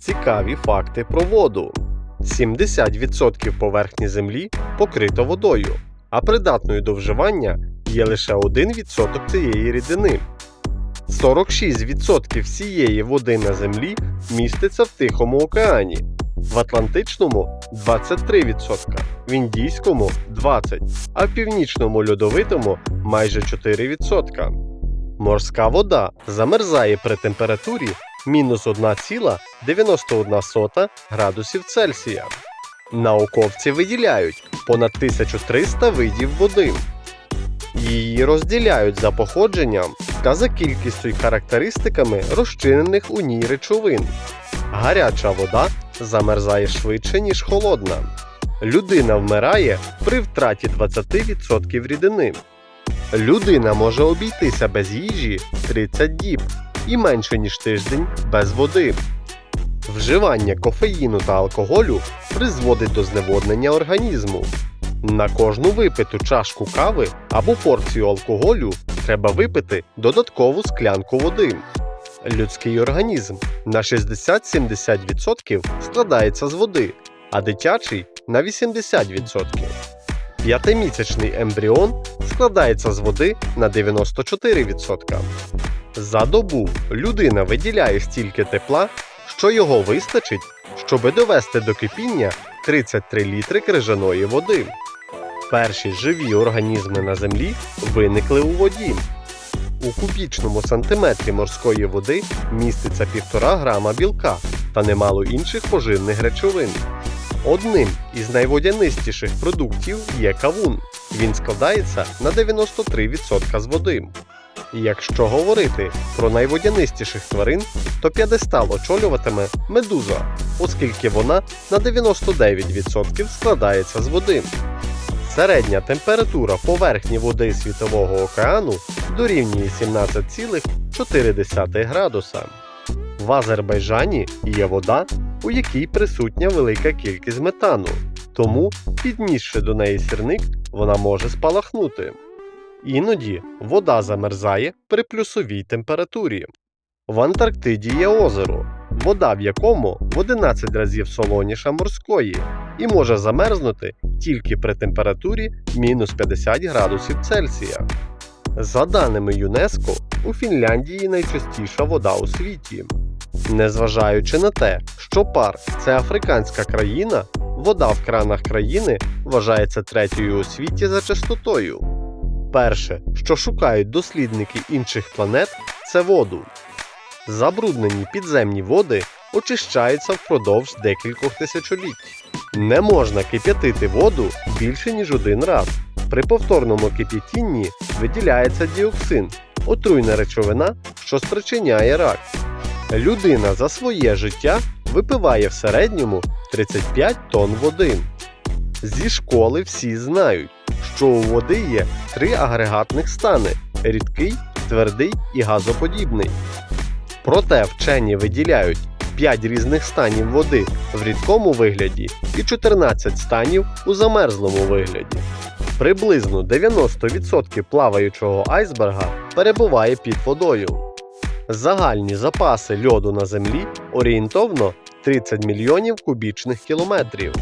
Цікаві факти про воду. 70% поверхні землі покрито водою, а придатною до вживання є лише 1% цієї рідини. 46% всієї води на землі міститься в Тихому океані, в Атлантичному 23%, в Індійському 20%, а в північному льодовитому майже 4%. Морська вода замерзає при температурі мінус 1,91 градусів Цельсія. Науковці виділяють понад 1300 видів води. Її розділяють за походженням та за кількістю й характеристиками розчинених у ній речовин. Гаряча вода замерзає швидше, ніж холодна. Людина вмирає при втраті 20% рідини. Людина може обійтися без їжі 30 діб і менше ніж тиждень без води. Вживання кофеїну та алкоголю призводить до зневоднення організму. На кожну випиту чашку кави або порцію алкоголю треба випити додаткову склянку води. Людський організм на 60-70% складається з води, а дитячий на 80%. П'ятимісячний ембріон складається з води на 94%. За добу людина виділяє стільки тепла, що його вистачить, щоби довести до кипіння 33 літри крижаної води. Перші живі організми на землі виникли у воді. У кубічному сантиметрі морської води міститься 1,5 грама білка та немало інших поживних речовин. Одним із найводянистіших продуктів є кавун. Він складається на 93% з води. Якщо говорити про найводянистіших тварин, то п'єдестал очолюватиме медуза, оскільки вона на 99% складається з води. Середня температура поверхні води Світового океану дорівнює 17,4 градуса. В Азербайджані є вода, у якій присутня велика кількість метану, тому, піднісши до неї сірник, вона може спалахнути. Іноді вода замерзає при плюсовій температурі. В Антарктиді є озеро, вода в якому в 11 разів солоніша морської і може замерзнути тільки при температурі мінус 50 градусів Цельсія. За даними ЮНЕСКО, у Фінляндії найчастіша вода у світі. Незважаючи на те, що пар це африканська країна, вода в кранах країни вважається третьою у світі за частотою. Перше, що шукають дослідники інших планет, це воду. Забруднені підземні води очищаються впродовж декількох тисячоліть. Не можна кип'ятити воду більше ніж один раз. При повторному кип'ятінні виділяється діоксин, отруйна речовина, що спричиняє рак. Людина за своє життя випиває в середньому 35 тонн води. Зі школи всі знають, що у води є три агрегатних стани рідкий, твердий і газоподібний. Проте вчені виділяють 5 різних станів води в рідкому вигляді і 14 станів у замерзлому вигляді. Приблизно 90% плаваючого айсберга перебуває під водою. Загальні запаси льоду на землі орієнтовно 30 мільйонів кубічних кілометрів.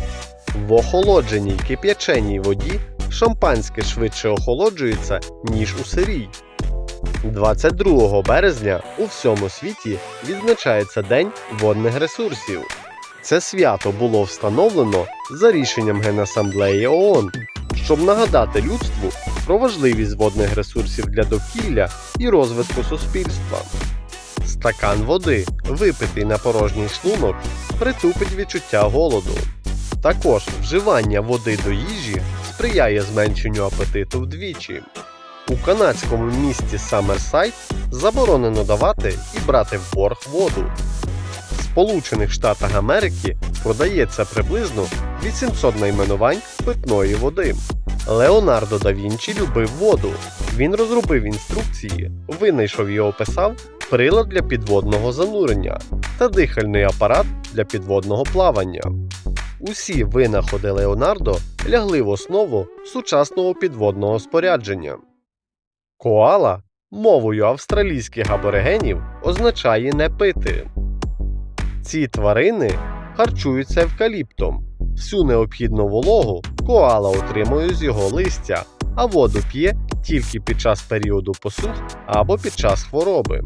В охолодженій кип'яченій воді шампанське швидше охолоджується, ніж у сирій. 22 березня у всьому світі відзначається День водних ресурсів. Це свято було встановлено за рішенням Генасамблеї ООН, щоб нагадати людству про важливість водних ресурсів для довкілля і розвитку суспільства. Стакан води, випитий на порожній шлунок, притупить відчуття голоду. Також вживання води до їжі сприяє зменшенню апетиту вдвічі. У канадському місті Саммерсайд заборонено давати і брати в борг воду. В Сполучених Штатах Америки продається приблизно 800 найменувань питної води. Леонардо да Вінчі любив воду. Він розробив інструкції, винайшов і описав прилад для підводного занурення та дихальний апарат для підводного плавання. Усі винаходи Леонардо лягли в основу сучасного підводного спорядження. Коала мовою австралійських аборигенів означає не пити. Ці тварини харчуються евкаліптом. Всю необхідну вологу коала отримує з його листя, а воду п'є тільки під час періоду посух або під час хвороби.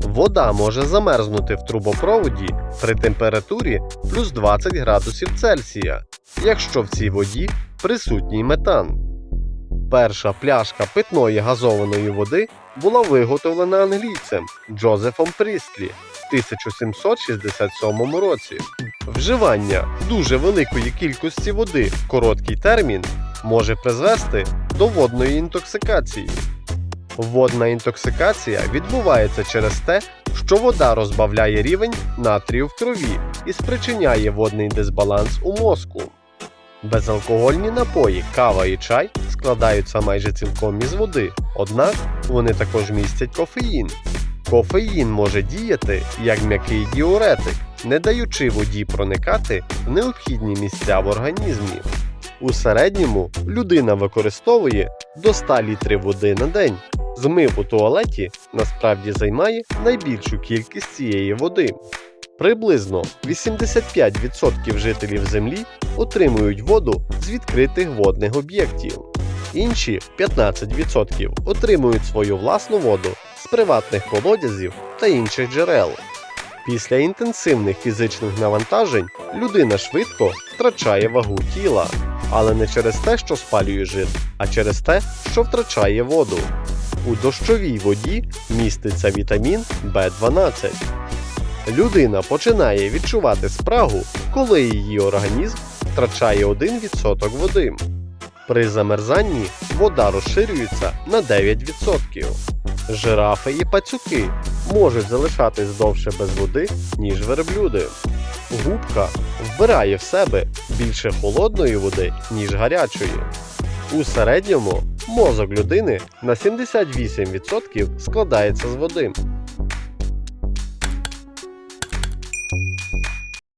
Вода може замерзнути в трубопроводі при температурі плюс 20 градусів Цельсія, якщо в цій воді присутній метан. Перша пляшка питної газованої води була виготовлена англійцем Джозефом Прістлі в 1767 році. Вживання дуже великої кількості води в короткий термін може призвести до водної інтоксикації. Водна інтоксикація відбувається через те, що вода розбавляє рівень натрію в крові і спричиняє водний дисбаланс у мозку. Безалкогольні напої, кава і чай складаються майже цілком із води, однак вони також містять кофеїн. Кофеїн може діяти як м'який діуретик, не даючи воді проникати в необхідні місця в організмі. У середньому людина використовує до 100 літрів води на день. Змив у туалеті насправді займає найбільшу кількість цієї води. Приблизно 85% жителів Землі отримують воду з відкритих водних об'єктів. Інші 15% отримують свою власну воду з приватних колодязів та інших джерел. Після інтенсивних фізичних навантажень людина швидко втрачає вагу тіла, але не через те, що спалює жир, а через те, що втрачає воду. У дощовій воді міститься вітамін В12. Людина починає відчувати спрагу, коли її організм втрачає 1% води. При замерзанні вода розширюється на 9%. Жирафи і пацюки можуть залишатись довше без води, ніж верблюди. Губка вбирає в себе більше холодної води, ніж гарячої. У середньому мозок людини на 78% складається з води,